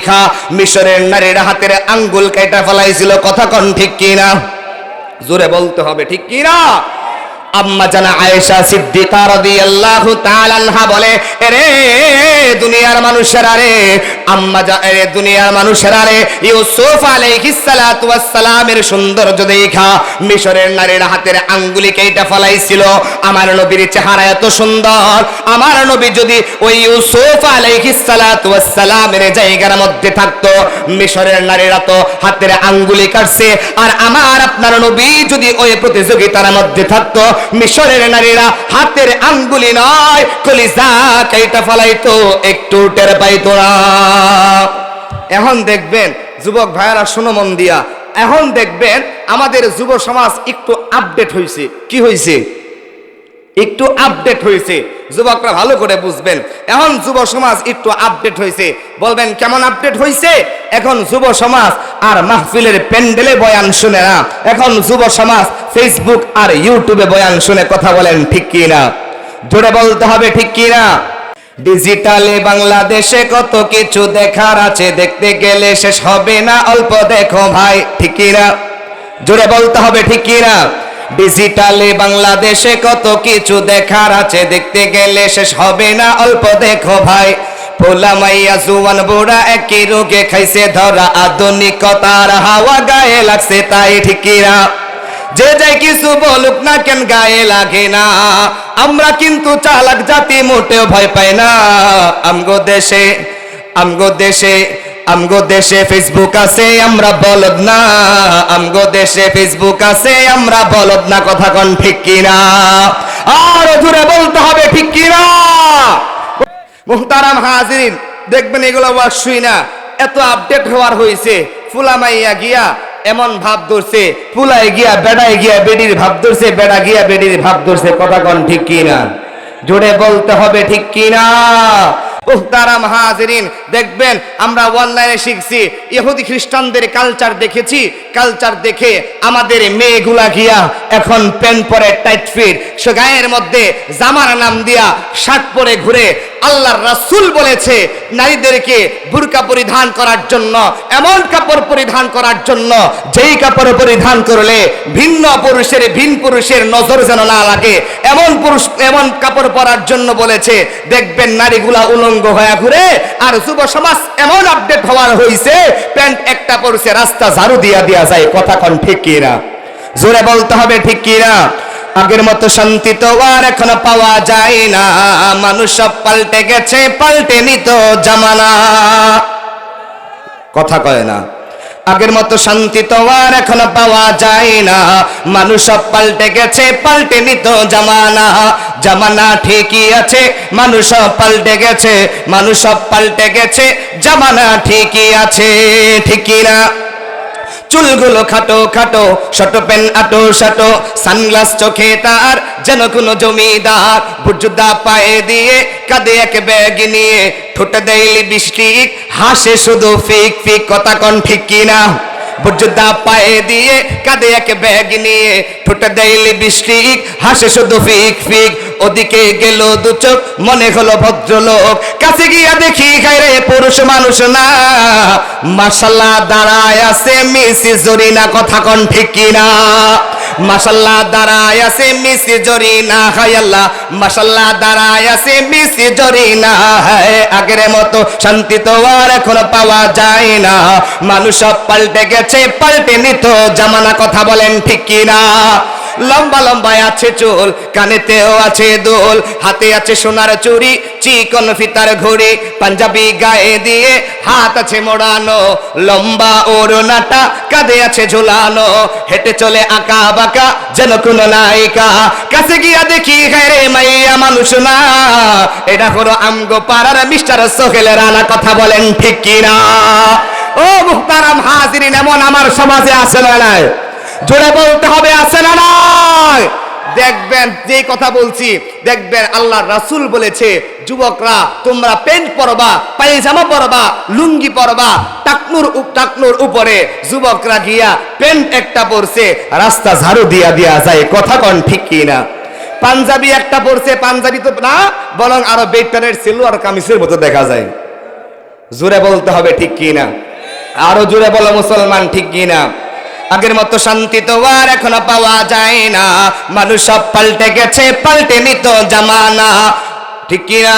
দেখা মিশরের নারীর হাতের আঙ্গুল কেটে ফেলাইছিল, কথা কন ঠিক কিনা? জোরে বলতে হবে, ঠিক কিনা? আম্মা জানা আয়েশা সিদ্দিকা রাদিয়াল্লাহু তাআলা আনহা বলে রে দুনিয়ার মিশরের নারীর হাতের আঙ্গুলি কেটে ফলাইছিল। আমার নবীর চেহারা এত সুন্দর। আমার নবী যদি ওই ইউসুফ আলাইহিস সালামের জায়গার মধ্যে থাকতো, মিশরের নারীরা তো হাতের আঙ্গুলি কাটছে। আর আমার আপনার নবী যদি ওই প্রতিযোগিতার মধ্যে থাকতো মিশরের নারীরা হাতের আঙ্গুলি নয়, কলিজা কেটা ফলাইতো একটু টের পাইতো না। এখন দেখবেন, যুবক ভাইয়ারা শোনো মন দিয়া, এখন দেখবেন আমাদের যুব সমাজ একটু আপডেট হয়েছে কি হয়েছে একটু আপডেট হয়েছে। যুবকরা ভালো করে বুঝবেন। এখন যুব সমাজ একটু আপডেট হয়েছে। বলবেন, কেমন আপডেট হয়েছে? এখন যুব সমাজ আর মাহফিলের প্যান্ডেলে বয়ান শুনে না। এখন যুব সমাজ ফেসবুক আর ইউটিউবে বয়ান শুনে কথা বলেন, ঠিক কি না? জোরে বলতে হবে, ঠিক কি না? ডিজিটালে বাংলাদেশে কত কিছু দেখার আছে, দেখতে গেলে শেষ হবে না, অল্প দেখো ভাই, ঠিক কি না? জোরে বলতে হবে, ঠিক কি না? ডিজিটালে বাংলাদেশে কত কিছু দেখার আছে? দেখতে গেলে শেষ হবে না, অল্প দেখো ভাই। পোলা মাইয়া জুয়ান বুড়া একই রোগে খাইছে ধরা। আধুনিকতার হাওয়া গায়ে লাগছে তাই ঠিকিরা যে যাই কিছু বলুক না কেন গায়ে লাগে না। আমরা কিন্তু চালাক জাতি, মোটেও ভয় পাই না। আমগো দেশে আমগো দেশে আমগো দেশে ফেসবুক আছে, আমরা বলদ না। আমগো দেশে ফেসবুক আছে, আমরা বলদ না। কথা কোন ঠিক কিনা? আর জুড়ে বলতে হবে ঠিক কিনা? মুহতারাম হাজিরিন, দেখবেন এগুলো ওয়াশই না। এত আপডেট হওয়ার হয়েছে ফুলামাইয়া গিয়া এমন ভাব ধরছে ফুলাই গিয়া বেড়াই গিয়া বেডির ভাব ধরছে, বেড়া গিয়া বেডির ভাব ধরছে। কথা কোন ঠিক কিনা? জোরে বলতে হবে ঠিক কিনা? মুহতারাম হাজিরিন, দেখবেন আমরা অনলাইনে শিখছি, ইহুদি খ্রিস্টানদের কালচার দেখেছি কালচার দেখে আমাদের মেয়েগুলা গিয়া এখন প্যান্ট পরে টাইট ফিট সে গায়ের মধ্যে জামার নাম দিয়া শার্ট পরে ঘুরে আল্লাহর রাসূল বলেছে নারীদেরকে বুরকা পরিধান করার জন্য, এমন কাপড় পরিধান করার জন্য, যেই কাপড় পরিধান করলে ভিন্ন পুরুষের ভিন পুরুষের নজর যেন না লাগে। এমন পুরুষ, এমন কাপড় পরার জন্য বলেছে, দেখবেন নারীগুলা উলঙ্গ হয়ে ঘুরে, আর যুব সমাজ এমন আপডেট হওয়ার হইছে, প্যান্ট একটা পরছে, রাস্তা ঝাড়ু দিয়া দিয়া যায়, কথা কন ঠিক কিনা? জোরে বলতে হবে ঠিক কিনা? আগের মতো শান্তি তো আর এখনও পাওয়া যায় না। মানুষ সব পাল্টে গেছে, পাল্টে নিত জামানা। কথা কয় না। আগের মতো শান্তি তো আর এখনও পাওয়া যায় না। মানুষ সব পাল্টে গেছে, পাল্টে নিত জামানা। জামানা ঠিকই আছে, মানুষ সব পাল্টে গেছে, মানুষ সব পাল্টে গেছে, জামানা ঠিকই আছে ঠিকই না চুলগুলো খাটো খাটো, শট পেন আটো শাটো, সানগ্লাস চোখে তার, যেন কোনো জমিদার বুজুদা পায়ে দিয়ে কাঁধে এক ব্যাগ নিয়ে। ঠোঁটে দেয় লিপস্টিক হাসে শুধু ফিক ফিক, কথা কন ঠিক কিনা? বুজুদা পায়ে দিয়ে কাঁধে এক ব্যাগ নিয়ে। ঠোঁটে দেয় লিপস্টিক হাসে শুধু ফিক ফিক ওদিকে গেল দু চোখ, মনে হলো ভদ্রলোক। কাছে গিয়া দেখি খাইরে পুরুষ মানুষ না। মাসাল্লাহ দাঁড়ায় আছে মিসি জরিনা, কথা কন ঠিক কিনা? মাসাল্লাহ দাঁড়ায় আছে মিসি জরিনা, হায় আল্লাহ। মাসাল্লাহ দাঁড়ায় আছে মিসি জরিনা, হায়। আগের মতো শান্তি তো আর এখন পাওয়া যায় না। মানুষ সব পাল্টে গেছে, পাল্টে নিত, জামানা কথা বলেন ঠিক কিনা? লম্বা লম্বা আছে চুল, কানেতেও আছে দোল। হাতে আছে সোনার চুরি চিকন ফিতার ঘড়ি, পাঞ্জাবি গায়ে দিয়ে হাত আছে মোড়ানো। লম্বা ওড়নাটা কাঁধে আছে ঝোলানো। হেঁটে চলে আঁকা বাঁকা যেন কোন নায়িকা। কাছে গিয়া দেখি হ্যাঁ মাইয়া মানুষ না। এটা হলো আমগো পাড়ার মিস্টার সোহেলের রানা, কথা বলেন ঠিক কিনা? ও মুহতারাম হাজিরিন, এমন আমার সমাজে আছে না জোরে বলতে হবে, আছে না নাই? দেখবেন যে কথা বলছি, দেখবেন আল্লাহ রাসূল বলেছে, যুবকরা, তোমরা প্যান্ট পরবা, পায়জামা পরবা, লুঙ্গি পরবা, টাকনুর টাকনুর উপরে যুবকরা গিয়া প্যান্ট একটা পরছে, রাস্তা ঝাড়ু দিয়া দিয়া যায়, কথা কন ঠিক কি না পাঞ্জাবি একটা পরছে, পাঞ্জাবি তো না, বরং আরও বেটারের সিলুয়ার কামিজের মতো দেখা যায়। জোরে বলতে হবে ঠিক কি না আরও জোরে বলো মুসলমান ঠিক কি না আগের মতো শান্তি তো আর এখনও পাওয়া যায় না। মানুষ সব পাল্টে গেছে, পাল্টে নিত জামানা। ঠিক কি না?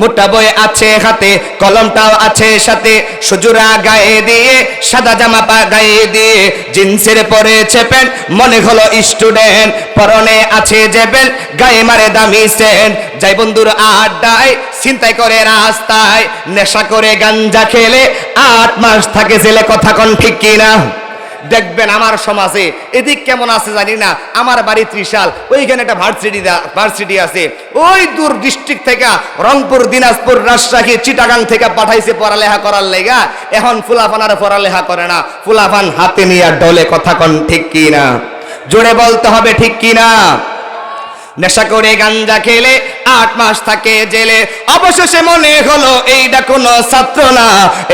মোটা বই আছে হাতে, কলমটাও আছে সাথে। সুজুরা গায়ে দিয়ে, সাদা জামা পা গায়ে দিয়ে। জিন্সের পরে চেপেন, মনে হলো স্টুডেন্ট। পরনে আছে জেবেল, গায়ে মারে দামি সেন্ট। যাই বন্ধুর আড্ডায় চিন্তাই করে রাস্তায়। নেশা করে গাঞ্জা খেলে, আট মাস থাকে জেলে কথা কন, ঠিক কিনা দেখবেন আমার সমাজে, এদিক কেমন আছে জানি না, আমার বাড়ি ত্রিশাল, ওইখানে একটা ভার্সিটি ভার্সিটি আছে। ওই দূর ডিস্ট্রিক্ট থেকে রংপুর, দিনাজপুর, রাজশাহী, চিটাগাং থেকে পাঠাইছে পড়ালেখা করার লেগা। এখন ফুলাফান আর পড়ালেখা করে না। ফুলাফান হাতে নিয়ে আর ডলে কথা কন ঠিক কি না জোরে বলতে হবে ঠিক কি না নেশা করে গাঞ্জা খেলে আট মাস থাকে জেলে। অবশেষে মনে হলো এইটা কোনো ছাত্র না।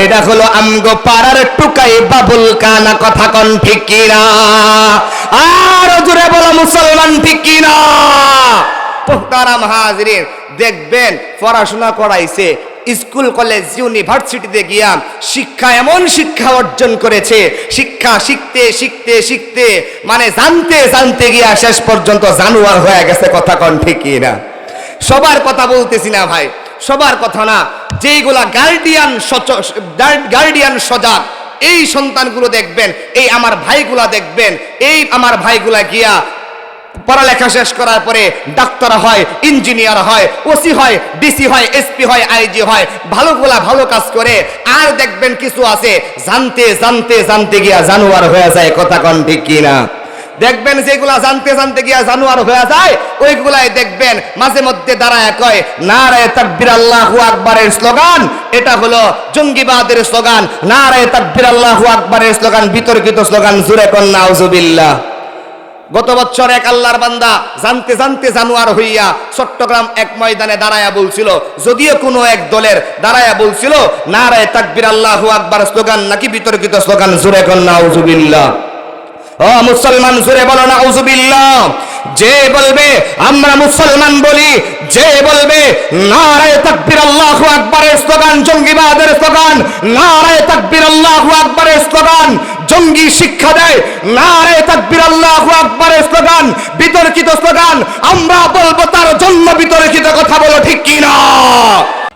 এটা হলো আমগো পাড়ার টুকাই বাবুল কানা, কথা কন ঠিক কিনা আর জোরে বলো, মুসলমান ঠিক কিনা পোহতারাম দেখবেন পড়াশোনা করাইছে, স্কুল, কলেজ, ইউনিভার্সিটিতে গিয়া শিক্ষা, এমন শিক্ষা অর্জন করেছে, শিক্ষা শিখতে শিখতে শিখতে মানে জানতে জানতে গিয়া শেষ পর্যন্ত জানুয়ার হয়ে গেছে, কথা কন ঠিকই না? সবার কথা বলতেছি না ভাই, সবার কথা না। যেইগুলা গার্ডিয়ান গার্ডিয়ান সজাগ এই সন্তানগুলো দেখবেন, এই আমার ভাইগুলা দেখবেন, এই আমার ভাইগুলা গিয়া পড়ালেখা শেষ করার পরে ডাক্তার হয়, ইঞ্জিনিয়ার হয়, ওসি হয়, ডিসি হয়, এসপি হয়, আইজি হয়, ভালোগুলা ভালো কাজ করে, আর দেখবেন কিছু আছে, জানতে জানতে জানতে গিয়া জানুয়ার হয়ে যায়, কথা কন ঠিক কিনা? দেখবেন যেগুলা জানতে জানতে গিয়া জানুয়ার হয়ে যায়, ওইগুলাই দেখবেন মাঝে মধ্যে দাঁড়ায় কয়, নারায় তাকবির আল্লাহু আকবারের স্লোগান। এটা হলো জঙ্গিবাদের স্লোগান। নারায় তাকবির আল্লাহু আকবারের স্লোগান। বিতর্কিত স্লোগান, জুরে কন্যা আউজুবিল্লাহ গত বছর এক আল্লাহর বান্দা জানতে জানতে জানুয়ার হইয়া চট্টগ্রাম এক ময়দানে দাঁড়ায়া বলছিল, যদিও কোনো এক দলের দাঁড়ায়া বলছিল, নারায় তাকবির আল্লাহু আকবার স্লোগান নাকি বিতর্কিত স্লোগান, জুরে কন্যা ও মুসলমান জুড়ে বলো না আউজুবিল্লাহ যে বলবে, আমরা মুসলমান বলি, যে বলবে, নারায় তাকবির আল্লাহু আকবারের স্লোগান, জঙ্গিবাদের স্লোগান, নারায় তাকবির আল্লাহু আকবারের স্লোগান, জঙ্গি শিক্ষা দেয়, নারায় তাকবির আল্লাহু আকবারের স্লোগান, বিতর্কিত স্লোগান, আমরা বলব তার জন্য বিতর্কিত কথা বলো, ঠিক কি না?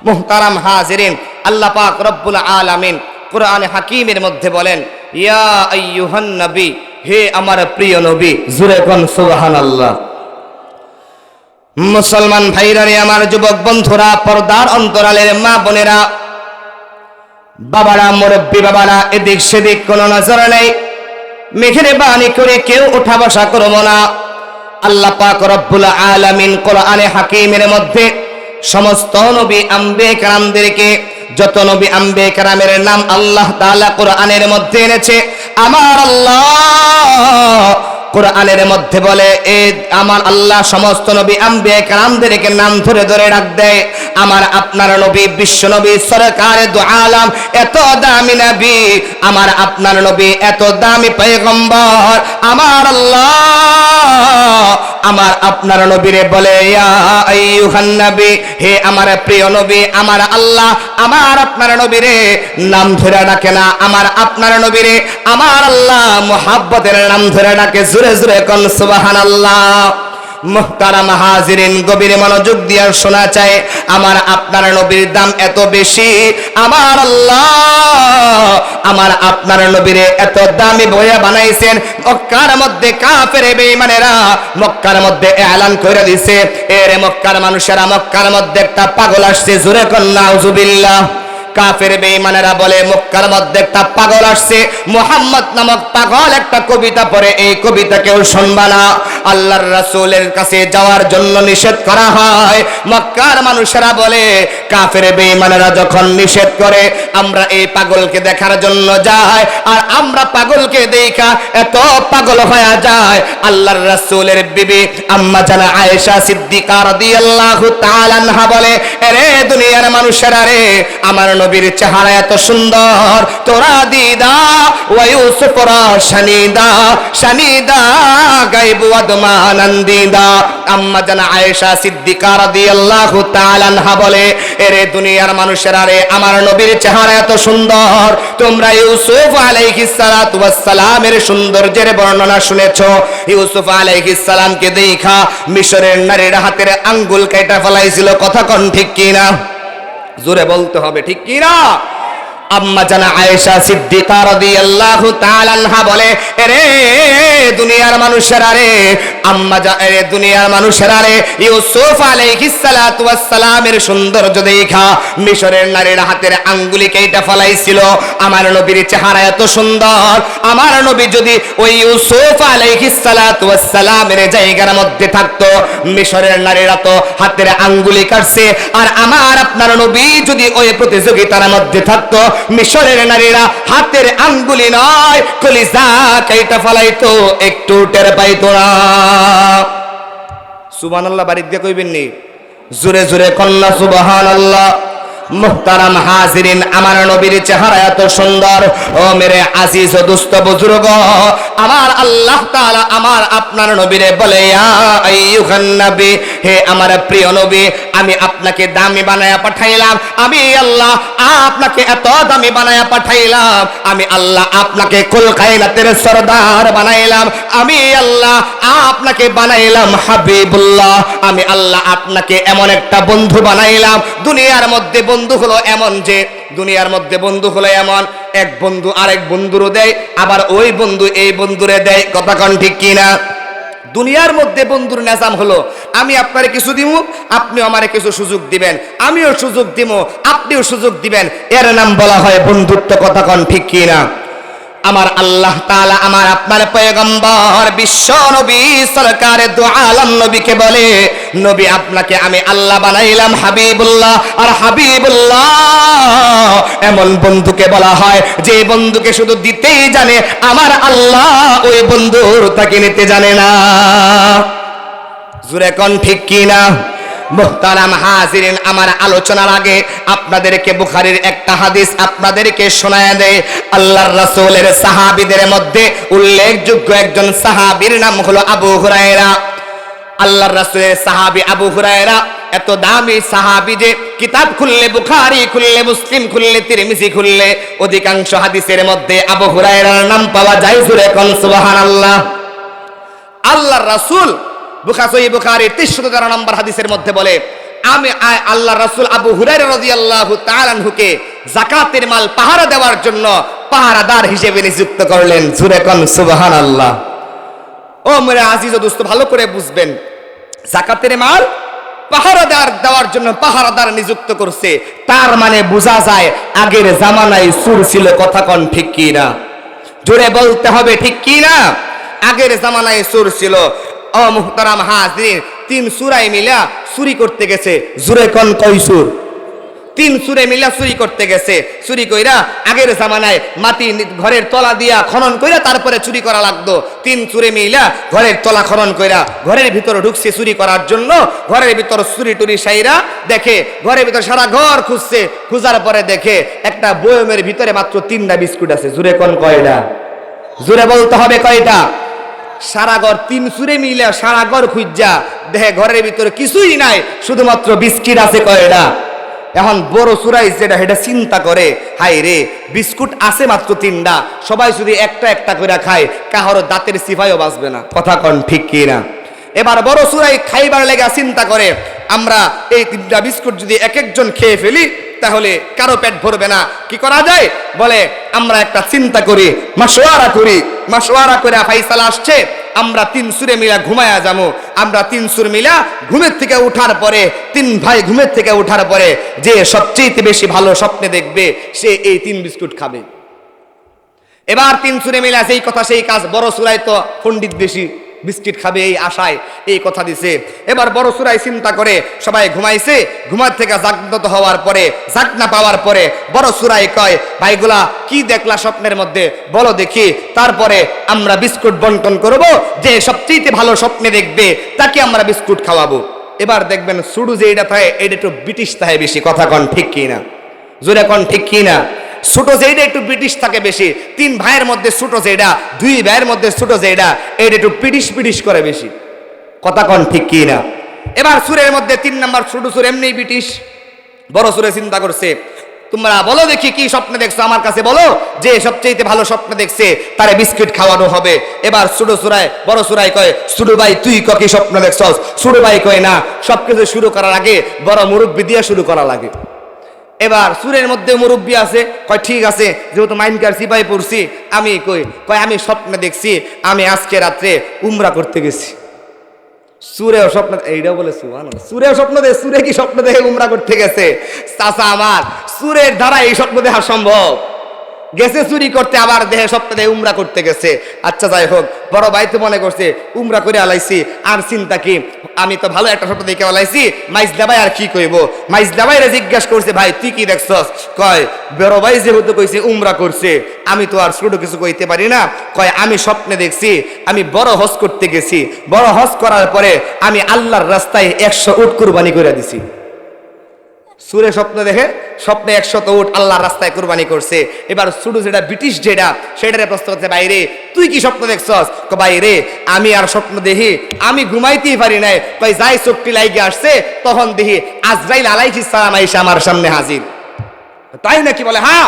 মুহতারাম হাজিরিন, আল্লাহ পাক রব্বুল আলামিন কোরআনে হাকিমের মধ্যে বলেন, ইয়া আইয়ুহান নবী হে আমার প্রিয় নবী, জুরে কোন সুবহানাল্লাহ। মুসলমান ভাইরা রে আমার যুবক বন্ধুরা, পর্দার অন্তরালের মা বোনেরা, বাবারা, মুরব্বী বাবারা, এদিক সেদিক কোনো নজর নেই। মেঘের বাণী করে কেউ উঠা বসা করব না। আল্লাহ পাক রব্বুল আলামিন কোরআনে হাকিমের মধ্যে সমস্ত নবী আম্বে কারামদেরকে যত নবী আম্বে কারামের নাম আল্লাহ তাআলা কোরআনের মধ্যে এনেছে আমার আল্লাহ কোরআনের মধ্যে বলে, এ আমার আল্লাহ সমস্ত নবী আম্বে কারামদেরকে নাম ধরে ধরে ডাক দেয় আমার আপনার নবী, বিশ্ব নবী, সরকার দু আলাম, এত দামি নবী। আমার আপনার নবী এত দামি পয়গম্বর। আমার আল্লাহ আমার আপনার নবীরে বলে নবী, হে আমার প্রিয় নবী, আমার আল্লাহ আমার আপনার নবীরে নাম ধরে ডাকে না। আমার আপনার নবীরে আমার আল্লাহ মুহাব্বতের নাম ধরে ডাকে। আমার আপনার এত বানাইছেন, মক্কার মধ্যে মক্কার মধ্যে মক্কার মানুষেরা মক্কার মধ্যে একটা পাগল আসছে, জোরে কন্যা উজুবিল্লাহ কাফের বেঈমানেরা বলে, মক্কার মধ্যে একটা পাগল আসছে। মোহাম্মদ নামক পাগল একটা কবিতা পড়ে, এই কবিতা কেউ শুনবা না। আল্লাহর রাসূলের কাছে যাওয়ার জন্য নিষেধ করা হয়। মক্কার মানুষেরা বলে, কাফের বেঈমানেরা যখন নিষেধ করে, আমরা এই পাগলকে দেখার জন্য যাই, আর আমরা পাগলকে দেখা এত পাগল হয়ে যায়। আল্লাহর রাসূলের বিবি আম্মা জানা আয়েশা সিদ্দিকা রাদিয়াল্লাহু তাআলা আনহা বলে রে দুনিয়ার মানুষেরা রে, আমার নবীর চেহারা এত সুন্দর। তোরা দিদা, ওয়া ইউসুফ রা শানিদা শানিদা গায়বু আদমানন্দিদা আম্মা জানা আয়েশা সিদ্দিকা রাদিয়াল্লাহু তাআলা আনহা বলে, এরে দুনিয়ার মানুষেরা রে, আমার নবীর চেহারা এত সুন্দর। তোমরা ইউসুফ আলাইহিস সালাতু ওয়াস সালামের সৌন্দর্যের বর্ণনা শুনেছো। ইউসুফ আলাইহিস সালামকে দেখা মিশরের নারীর হাতের আঙ্গুল কেটে ফেলাইছিল, কথা কোন ঠিক কিনা? জোরে বলতে হবে ঠিক কি না আম্মা জানা আয়েশা সিদ্দিকা রাদিয়াল্লাহু তাআলা আনহা বলে রে দুনিয়ার মানুষেরা রে, আম্মা জা রে দুনিয়ার মানুষেরা রে, ইউসুফ আলাইহিস সালাতু ওয়াস সৌন্দর্য দেখা, মিশরের নারীর হাতের আঙ্গুলি কেটে ফলাইছিল, আমার নবীর চেহারা এত সুন্দর, আমার নবী যদি ওই ইউসুফ আলাইহিস সালাতু ওয়াস সালামের জায়গার মধ্যে থাকতো, মিশরের নারীরা তো হাতের আঙ্গুলি কাটছে, আর আমার আপনার নবী যদি ওই প্রতিযোগিতার মধ্যে থাকতো মিশরের নারীরা হাতের আঙ্গুলি নয়, কলিজা কাইটা ফলাইতো একটু টের পাইতো না। সুবহানাল্লাহ, বাড়ির দিয়ে কইবেন নি? জোরে জোরে কল্লা সুবহানাল্লাহ। মুহতারাম হাজিরিন, আমার নবীর চেহারা এত সুন্দর। ও মেরে আজিজ ও দুস্থ বুজুর্গ, আমার আল্লাহ তাআলা আমার আপনার নবীরে বলে, ইয়া আইয়ুহান নবী, হে আমার প্রিয় নবী, আমি আপনাকে দামি বানায়া পাঠাইলাম। আমি আল্লাহ আপনাকে এত দামি বানায়া পাঠাইলাম। আমি আল্লাহ আপনাকে কুল কায়নাতের সরদার বানাইলাম। আমি আল্লাহ আপনাকে বানাইলাম হাবিবুল্লাহ। আমি আল্লাহ আপনাকে এমন একটা বন্ধু বানাইলাম। দুনিয়ার মধ্যে বন্ধু হলো এমন যে দুনিয়ার মধ্যে বন্ধু হলো এমন, এক বন্ধু আরেক বন্ধুরও দেয়, আবার ওই বন্ধু এই বন্ধুরে দেয়, কথা কন ঠিক কিনা? দুনিয়ার মধ্যে বন্ধুর নেজাম হলো, আমি আপনারে কিছু দিব আপনি আমারে কিছু সুযোগ দিবেন, আমিও সুযোগ দিব আপনিও সুযোগ দিবেন, এর নাম বলা হয় বন্ধুত্ব, কথা কন ঠিক কিনা? আমার আল্লাহ তাআলা আমার আপনার পয়গম্বর বিশ্ব নবী সরকারে দু আলম নবীকে বলে, নবী, আপনাকে আমি আল্লাহ বানাইলাম হাবিবুল্লাহ। আর হাবিবুল্লাহ এমন বন্ধুকে বলা হয় যে বন্ধুকে শুধু দিতেই জানে, আমার আল্লাহ ওই বন্ধুর তাকে নিতে জানে না। জুরে কন ঠিক কি না? আমার আলোচনার আগে আপনাদেরকে বুখারীর একটা হাদিস আপনাদেরকে দেয়। মধ্যে উল্লেখযোগ্য একজন নাম হলো আবু হুরায়রা। আবু হুরায়রা এত দামি সাহাবী যে কিতাব খুললে বুখারি, খুললে মুসলিম, খুললে তিরমিজি, খুললে অধিকাংশ হাদিসের মধ্যে আবু হুরায়রার নাম পাওয়া যায় জুরে কোন রাসূল বুখাসই বুখারী 313 নম্বর হাদিসের মধ্যে বলে, আমি আল্লাহ রাসূল আবু হুরায়রা রাদিয়াল্লাহু তাআলা আনহুকে যাকাতের মাল পাহারা দেওয়ার জন্য পাহারাদার হিসেবে নিযুক্ত করলেন। সুরে কোন? সুবহানাল্লাহ। ও মেরে আজিজ দোস্ত, ভালো করে বুঝবেন। জাকাতের মাল পাহারাদার দেওয়ার জন্য পাহারাদার নিযুক্ত করছে। তার মানে বোঝা যায়, আগের জামানায় সুর ছিল কথা কন ঠিক কি না জোরে বলতে হবে ঠিক কি না আগের জামানায় সুর ছিল ও মুহতারাম হাজির। তিন সুরাই মিলা চুরি করতে গেছে জুরে কন কই সুর তিন সুরে মিলা চুরি করতে গেছে। চুরি কইরা আগের জামানায় মাটি ঘরের তলা দিয়া খনন কইরা তারপরে চুরি করা লাগতো। তিন চুরে মিলা ঘরের তলা খনন কইরা ঘরের ভিতর ঢুকছে চুরি করার জন্য। ঘরের ভিতর চুরি টুরি সাইরা দেখে, ঘরের ভিতর সারা ঘর খুঁজছে। খুঁজার পরে দেখে একটা বয়মের ভিতরে মাত্র তিনটা বিস্কুট আছে। জুরে কোন কয়টা? জুরে বলতে হবে কয়টা? সারা ঘর তিন সুরে মিলে সারা ঘর খুঁজা। দেহে ঘরের ভিতরে কিছুই নাই, শুধুমাত্র বিস্কিট আছে কয়টা? এখন বড় সুরাই যেটা সেটা চিন্তা করে হাই রে, বিস্কুট আছে মাত্র তিনটা। সবাই যদি একটা একটা করে খায়, কাহারও দাঁতের সিফাইও বাঁচবে না। কথা কন ঠিক কি না এবার বড় সুরাই খাইবার লেগা চিন্তা করে, আমরা এই তিনটা বিস্কুট যদি এক একজন খেয়ে ফেলি, তাহলে কারও পেট ভরবে না। কি করা যায়? বলে, আমরা একটা চিন্তা করি মাসোয়ারা করি। মাসোয়ারা করে ফাইসালা আসছে, আমরা তিন সুরে মিলা ঘুমায়া যাব আমরা তিন সুর মিলা ঘুমের থেকে উঠার পরে, তিন ভাই ঘুমের থেকে উঠার পরে, যে সবচেয়ে বেশি ভালো স্বপ্নে দেখবে, সে এই তিন বিস্কুট খাবে। এবার তিন সুরে মিলা সেই কথা, সেই কাজ বড় সুরাই তো পণ্ডিত বেশি। বিস্কিট খাবে এই আশায় এই কথা দিছে। এবার বড় সুরাই চিন্তা করে সবাই ঘুমাইছে, ঘুমার থেকে জাগ্রত হওয়ার পরে, জাগনা পাওয়ার পরে বড় সুরাই কয়, ভাইগুলা, কি দেখলা স্বপ্নের মধ্যে? বলো দেখি। তারপরে আমরা বিস্কুট বন্টন করব, যে সবচেয়ে ভালো স্বপ্নে দেখবে, তাকে আমরা বিস্কুট খাওয়াবো। এবার দেখবেন সুডু যে এটা থাকে এটা একটু ব্রিটিশ থাকে বেশি, কথা কন ঠিক কি না জোরে কন ঠিক কি না ছোট যেটা একটু ব্রিটিশ থাকে বেশি। তিন ভাইয়ের মধ্যে ছোট যেটা দুই ভাইয়ের মধ্যে ছোট যেটা এটা একটু পিটিশ পিটিশ করে বেশি। কথা কন ঠিক কি না? এবার সুরের মধ্যে তিন নাম্বার ছোট সুর এমনি ব্রিটিশ। বড় সুরে চিন্তা করছে, তোমরা বলো দেখি কি স্বপ্ন দেখছ? আমার কাছে বলো যে সবচেয়ে ভালো স্বপ্ন দেখছে, তারে বিস্কিট খাওয়ানো হবে। এবার সুডো সুরায়, বড় সুরাই কয় সুডু ভাই, তুই ক কি স্বপ্ন দেখছস? সুডু ভাই কয়, না। সবকিছু শুরু করার আগে বড় মুরব্বী দিয়ে শুরু করা লাগে। এবার সুরের মধ্যে মুরব্বী আছে, কয়, ঠিক আছে, যেহেতু মাইনকার সিপাহি পড়ছি, আমি কই, কয়, আমি স্বপ্নে দেখছি, আমি আজকে রাত্রে উমরা করতে গেছি। সুরেও স্বপ্ন এইটাও বলে সুহান সুরেও স্বপ্ন দেখে সুরে কি স্বপ্ন দেখে উমরা করতে গেছে? চাচা আমার, সুরের দ্বারা এই স্বপ্ন দেখা সম্ভব। গেছে চুরি করতে, আবার দেহে সপ্তাহে উমরা করতে গেছে। আচ্ছা যাই হোক, বড় ভাই তো মনে করছে, উমরা করে আলাইছি, আর চিন্তা কি? আমি তো ভালো একটা স্বপ্ন দেখে আলাইছি মাইজ দাবাই আর কি কইব? মাইজ দাবাইরে জিজ্ঞাসা করছে, ভাই, তুই কি দেখছস? কয়, বড় ভাই যেহেতু কইছে উমরা করছে, আমি তো আর ছোট কিছু কইতে পারি না। কয়, আমি স্বপ্নে দেখছি, আমি বড় হজ করতে গেছি। বড় হজ করার পরে আমি আল্লাহর রাস্তায় একশো উট কুরবানি করে দিছি। সুরে স্বপ্ন দেখে স্বপ্নে একশত উঠ আল্লাহর রাস্তায় কোরবানি করছে। এবার সুডু যেটা ব্রিটিশ যেটা, সেটারে প্রশ্ন করছে বাইরে তুই কি স্বপ্ন দেখছস? কো বাইরে আমি আর স্বপ্ন দেখি, আমি ঘুমাইতেই পারি নাই। তাই যাই চোখটি লাইগে আসছে, তখন দেখি আজরাইল আলাইহিস সালাম আইসা আমার সামনে হাজির। তাই নাকি বলে হ্যাঁ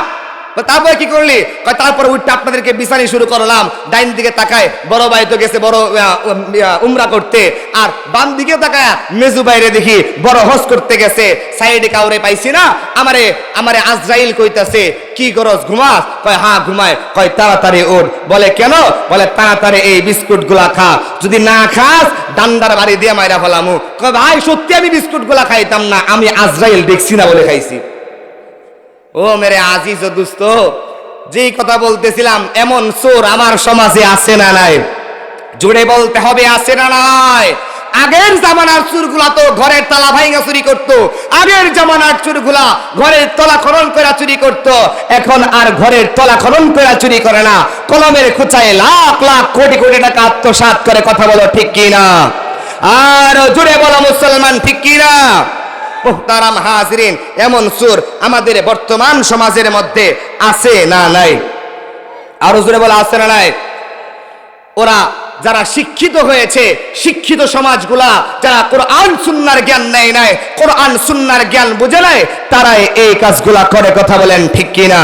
তারপরে কি করলি? তারপরে উঠতে আপনাদেরকে বিছানি শুরু করলাম। ডাইন দিকে তাকায়, বড় ভাই তো গেছে বড় উমরা করতে। আর বাম দিকে তাকায়, মেজু বাইরে দেখি বড় হজ করতে গেছে। সাইডে কাউরে পাইছি না? আমারে আমারে আজরাইল কইতাছে, কি করস, ঘুমাস? কয় হ্যাঁ ঘুমায় কয়, তাড়াতাড়ি ওঠ বলে, কেন? বলে, তাড়াতাড়ি এই বিস্কুটগুলা খা। যদি না খাস ডান্ডার বাড়ি দিয়ে মাইরা ফেলামু। কয়, ভাই, সত্যি আমি বিস্কুটগুলা খাইতাম না, আমি আজরাইল দেখছি না বলে খাইছি। ও মেরে আজিজ ও দুস্ত, যেই কথা বলতেছিলাম, এমন চোর আমার সমাজে আছে না নাই? জুড়ে বলতে হবে, আছে না নাই? আগের জামানার চুরগুলা তো ঘরের তালা ভাইঙ্গা চুরি করত, আগের জামানার চুরগুলা ঘরের তলা খনন করে চুরি করত, এখন আর ঘরের তলা খনন করে চুরি করে না। কলমের খুচায় লাখ লাখ কোটি কোটি টাকা আত্মসাৎ করে কথা বলো, ঠিক কি না আর জুড়ে বলো, মুসলমান, ঠিক কি না মোহতারাম হাজরিন, এমন সুর আমাদের বর্তমান সমাজের মধ্যে আছে না নাই? আরও জোরে বলা, আছে না নাই? ওরা যারা শিক্ষিত হয়েছে, শিক্ষিত সমাজগুলা, যারা কোরআন সুন্নার জ্ঞান নেয় নাই, কোরআন সুন্নার জ্ঞান বুঝে নাই, তারাই এই কাজগুলা করে, কথা বলেন ঠিক কিনা?